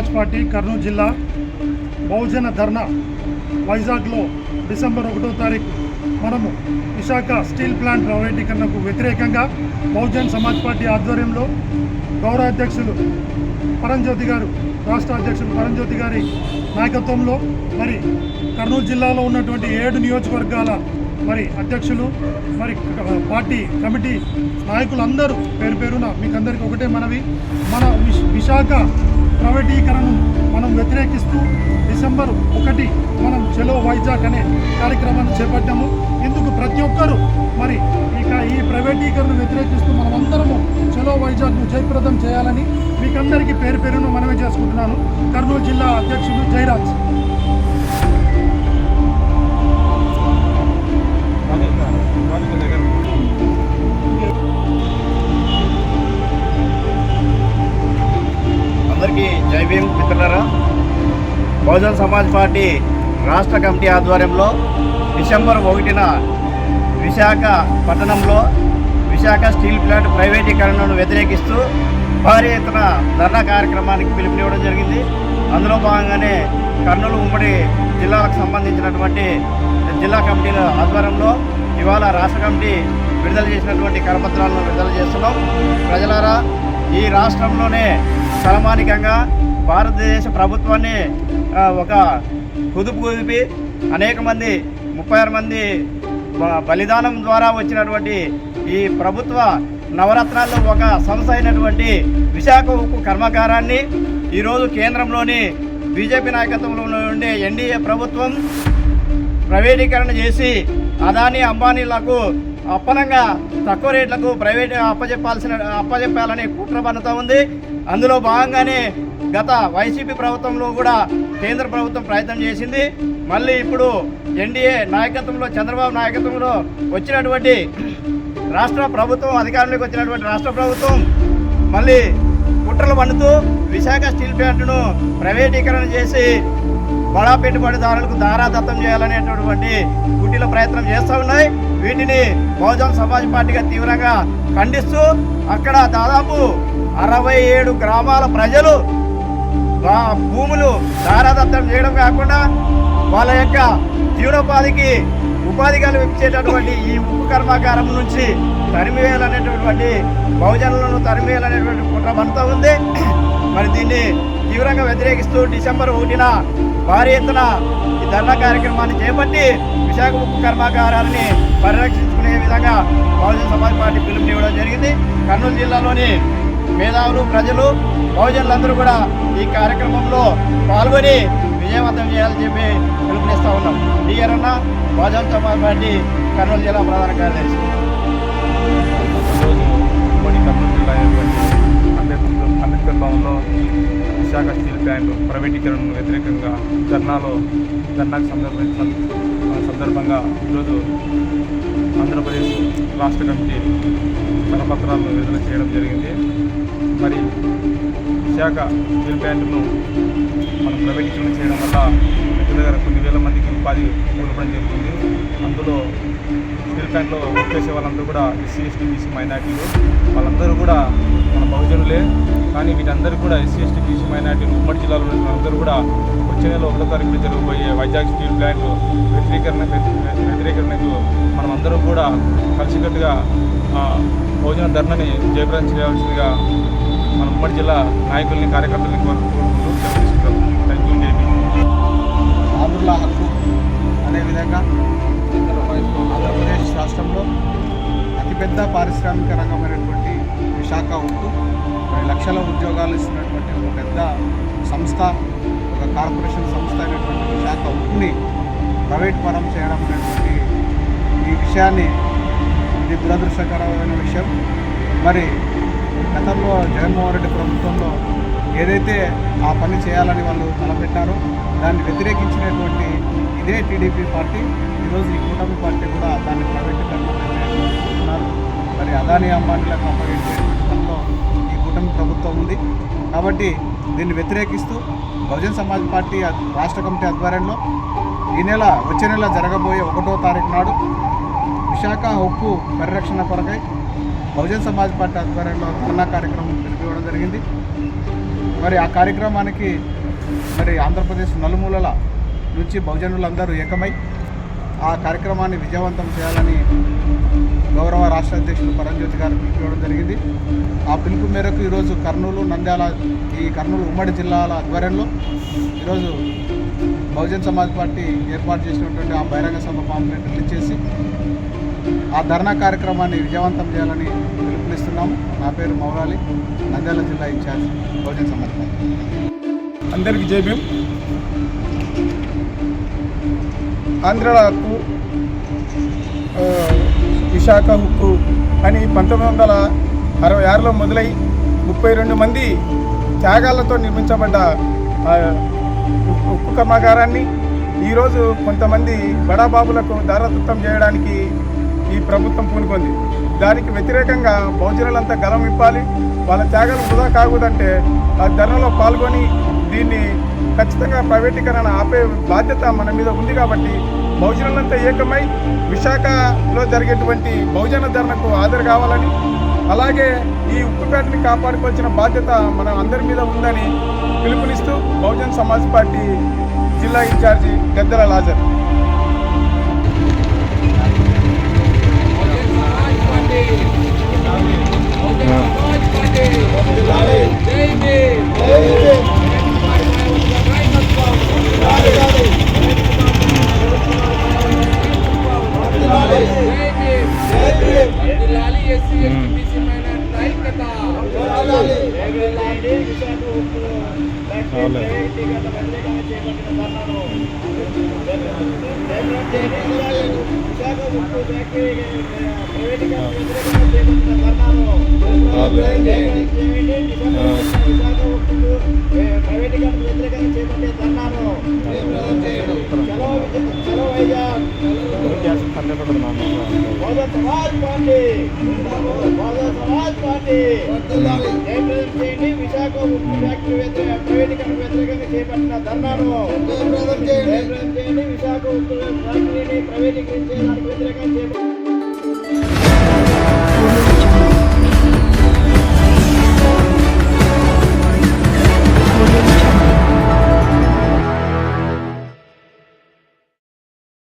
Samaj party Kurnool జిల్లా బహుజన ధర్నా వైజాగ్లో December ఒకటో తారీఖు మనము విశాఖ స్టీల్ ప్లాంట్ ప్రైవేటీకరణకు వ్యతిరేకంగా బహుజన్ సమాజ్ పార్టీ ఆధ్వర్యంలో గౌరవ అధ్యక్షులు పరంజ్యోతి గారు రాష్ట్ర అధ్యక్షులు పరంజ్యోతి గారి నాయకత్వంలో మరి కర్నూలు జిల్లాలో ఉన్నటువంటి ఏడు నియోజకవర్గాల మరి అధ్యక్షులు మరి పార్టీ కమిటీ నాయకులందరూ పేరు పేరున మీకు అందరికీ ఒకటే మనవి. మన విశ్- విశాఖ ప్రైవేటీకరణను మనం వ్యతిరేకిస్తూ డిసెంబర్ ఒకటి మనం చెలో వైజాగ్ అనే కార్యక్రమాన్ని చేపట్టాము. ఇందుకు ప్రతి ఒక్కరూ మరి ఇక ఈ ప్రైవేటీకరణను వ్యతిరేకిస్తూ మనమందరము చెలో వైజాగ్ను జయప్రదం చేయాలని మీకందరికీ పేరు పేరును మనమే చేసుకుంటున్నాను. కర్నూలు జిల్లా అధ్యక్షుడు జయరాజ్. బహుజన్ సమాజ్ పార్టీ రాష్ట్ర కమిటీ ఆధ్వర్యంలో డిసెంబర్ ఒకటిన విశాఖ పట్టణంలో విశాఖ స్టీల్ ప్లాంట్ ప్రైవేటీకరణను వ్యతిరేకిస్తూ భారీ ఎత్తున ధర్నా కార్యక్రమానికి పిలుపునివ్వడం జరిగింది. అందులో భాగంగానే కర్నూలు ఉమ్మడి జిల్లాలకు సంబంధించినటువంటి జిల్లా కమిటీల ఆధ్వర్యంలో ఇవాళ రాష్ట్ర కమిటీ విడుదల చేసినటువంటి కరపత్రాలను విడుదల చేస్తున్నాం. ప్రజలారా ఈ రాష్ట్రంలోనే తలమానికంగా భారతదేశ ప్రభుత్వాన్ని ఒక కుదుపు కుదిపి అనేక మంది ముప్పై ఆరు మంది బలిదానం ద్వారా వచ్చినటువంటి ఈ ప్రభుత్వ నవరత్నాల్లో ఒక సంస్థ అయినటువంటి విశాఖ ఉక్కు కర్మాగారాన్ని ఈరోజు కేంద్రంలోని బీజేపీ నాయకత్వంలో ఉండే ఎన్డీఏ ప్రభుత్వం ప్రైవేటీకరణ చేసి అదాని అంబానీలకు అప్పనంగా తక్కువ రేట్లకు ప్రైవేట్ అప్పజెప్పాల్సిన అప్పజెప్పాలని కుట్ర పన్నుతూ ఉంది. అందులో భాగంగానే గత వైసీపీ ప్రభుత్వంలో కూడా కేంద్ర ప్రభుత్వం ప్రయత్నం చేసింది. మళ్ళీ ఇప్పుడు ఎన్డీఏ నాయకత్వంలో చంద్రబాబు నాయకత్వంలో వచ్చినటువంటి రాష్ట్ర ప్రభుత్వం అధికారంలోకి వచ్చినటువంటి రాష్ట్ర ప్రభుత్వం మళ్ళీ కుట్రలు పండుతూ విశాఖ స్టీల్ ప్లాంట్ను ప్రైవేటీకరణ చేసి బడా పెట్టుబడిదారులకు దారాదత్తం చేయాలనేటటువంటి కుటీల ప్రయత్నం చేస్తూ ఉన్నాయి. వీటిని బహుజన్ సమాజ్ పార్టీగా తీవ్రంగా ఖండిస్తూ అక్కడ దాదాపు అరవై ఏడు గ్రామాల ప్రజలు భూములు దారాదత్తం చేయడం కాకుండా వాళ్ళ యొక్క జీవనోపాధికి ఉపాధి కల్పించేటటువంటి ఈ ఉప్పు కర్మాగారం నుంచి తరిమివేయాలనేటటువంటి బహుజనులను తరిమివేయాలనేటువంటి కుట్ర మనతో ఉంది. మరి దీన్ని తీవ్రంగా వ్యతిరేకిస్తూ డిసెంబర్ ఒకటిన భారీ ఎత్తున ఈ ధర్నా కార్యక్రమాన్ని చేపట్టి విశాఖ ఉక్కు కర్మాగారాన్ని పరిరక్షించుకునే విధంగా బహుజన సమాజ్ పార్టీ పిలుపునివ్వడం జరిగింది. కర్నూలు జిల్లాలోని మేధావులు ప్రజలు బహుజనులందరూ కూడా ఈ కార్యక్రమంలో పాల్గొని విజయవంతం చేయాలని చెప్పి పిలుపునిస్తూ ఉన్నాం. డిఆర్ఎన్న బహుజన సమాజ్ పార్టీ కర్నూలు జిల్లా ప్రధాన కార్యదర్శి. కర్నూలు జిల్లా అంబేద్కర్ భవన్లో విశాఖ స్టీల్ ప్లాంట్ ప్రైవేటీకరణకు వ్యతిరేకంగా ధర్నాలో ధర్నాకు సందర్భ సందర్భంగా ఈరోజు ఆంధ్రప్రదేశ్ రాష్ట్ర కమిటీ కరపత్రాలను విడుదల చేయడం జరిగింది. మరి విశాఖ స్టీల్ ప్యాంటును మనం ప్రైవేటీకరణ చేయడం వల్ల దగ్గర దగ్గర కొన్ని వేల మందికి ఉపాధి కోల్పోవడం జరుగుతుంది. అందులో స్టీల్ ప్యాంట్లో వర్క్ చేసే వాళ్ళందరూ కూడా ఎస్సీ ఎస్టీ బీసీ మైనార్టీలు. వాళ్ళందరూ కూడా మన బహుజనులే. కానీ వీటందరూ కూడా ఎస్సీ ఎస్టీ బీసీ మైనార్టీలు ఉమ్మడి జిల్లాలో ఉన్న కూడా వచ్చే నెల ఒకటో తారీఖున జరగబోయే వైజాగ్ స్టీల్ ప్లాంట్ వ్యతిరేకరణ వ్యతిరేకరణకు మనం అందరం కూడా కలిసికట్టుగా భోజన ధర్నని జయప్రదం చేయాల్సిందిగా మన ఉమ్మడి జిల్లా నాయకుల్ని కార్యకర్తల్ని కోరుకుంటూ ఆంధ్రుల హక్కు అనే విధంగా ఆంధ్రప్రదేశ్ రాష్ట్రంలో అతిపెద్ద పారిశ్రామిక రంగమైనటువంటి శాఖ ఉంటూ లక్షల ఉద్యోగాలు ఇస్తున్నటువంటి ఒక పెద్ద సంస్థ ఒక కార్పొరేషన్ సంస్థ అయినటువంటి శాఖ ఉక్కుని ప్రైవేట్ పరం చేయడం అనేటువంటి ఈ విషయాన్ని ఇది దురదృష్టకరమైన విషయం. మరి గతంలో జగన్మోహన్ రెడ్డి ప్రభుత్వంలో ఏదైతే ఆ పని చేయాలని వాళ్ళు తలపెట్టారో దాన్ని వ్యతిరేకించినటువంటి ఇదే టీడీపీ పార్టీ ఈరోజు ఈ కూటమి పార్టీ కూడా దాన్ని ప్రైవేటీకరణ ఉన్నారు మరి అదాని అంబానీలకు అప్పగించే పనిలో ఈ కూటమి ప్రభుత్వం ఉంది. కాబట్టి దీన్ని వ్యతిరేకిస్తూ బహుజన్ సమాజ్ పార్టీ రాష్ట్ర కమిటీ ఆధ్వర్యంలో ఈ నెల వచ్చే నెల జరగబోయే ఒకటో తారీఖు నాడు విశాఖ ఉక్కు పరిరక్షణ కొరకై బహుజన్ సమాజ్ పార్టీ ఆధ్వర్యంలో ధర్నా కార్యక్రమం పిలిపివ్వడం జరిగింది. మరి ఆ కార్యక్రమానికి మరి ఆంధ్రప్రదేశ్ నలుమూలల నుంచి బహుజనులందరూ ఏకమై ఆ కార్యక్రమాన్ని విజయవంతం చేయాలని గౌరవ రాష్ట్ర అధ్యక్షులు పరంజ్యోతి గారు పిలుపుకోవడం జరిగింది. ఆ పిలుపు మేరకు ఈరోజు కర్నూలు నంద్యాల ఈ కర్నూలు ఉమ్మడి జిల్లాల ఆధ్వర్యంలో ఈరోజు బహుజన్ సమాజ్ పార్టీ ఏర్పాటు చేసినటువంటి ఆ బహిరంగ సభ పాంప్లెట్ రిలీజ్ చేసి ఆ ధర్నా కార్యక్రమాన్ని విజయవంతం చేయాలని పిలుపునిస్తున్నాము నా పేరు మౌలాలి నంద్యాల జిల్లా ఇన్ఛార్జ్ బహుజన్ సమాజ్ పార్టీ. అందరికీ జై ఆంధ్రాల హక్కు విశాఖ హుక్కు అని పంతొమ్మిది వందల అరవై ఆరులో మొదలై ముప్పై రెండు మంది త్యాగాలతో నిర్మించబడ్డ ఉక్కు కర్మాగారాన్ని ఈరోజు కొంతమంది బడాబాబులకు దారదత్తం చేయడానికి ఈ ప్రభుత్వం పూనుకుంది. దానికి వ్యతిరేకంగా బహుజనులంతా గలం ఇప్పాలి వాళ్ళ త్యాగాలు వృధా కాకూడదంటే ఆ ధర్నలో పాల్గొని దీన్ని ఖచ్చితంగా ప్రైవేటీకరణ ఆపే బాధ్యత మన మీద ఉంది కాబట్టి బహుజనులంతా ఏకమై విశాఖలో జరిగేటువంటి బహుజన ధరణకు హాజరు కావాలని అలాగే ఈ ఉక్కుపేటని కాపాడుకోవాల్సిన బాధ్యత మన అందరి మీద ఉందని పిలుపునిస్తూ బహుజన్ సమాజ్ పార్టీ జిల్లా incharge Gaddela Lazar. SC ST BC మైనార్టీల ఐక్యత పన్నెండు భగత్ సమాజ్ పార్టీ భగత్ సమాజ్ పార్టీ జయప్రదం విశాఖ ఉక్కు ఫ్యాక్టరీ వ్యతిరేక ప్రైవేటీకరణ వ్యతిరేకంగా చేపట్టిన ధర్నాను చేయండి విశాఖ ఉక్కు ప్రవేశించే ప్రైవేటీకరించేందుకు వ్యతిరేకంగా చేపట్టిన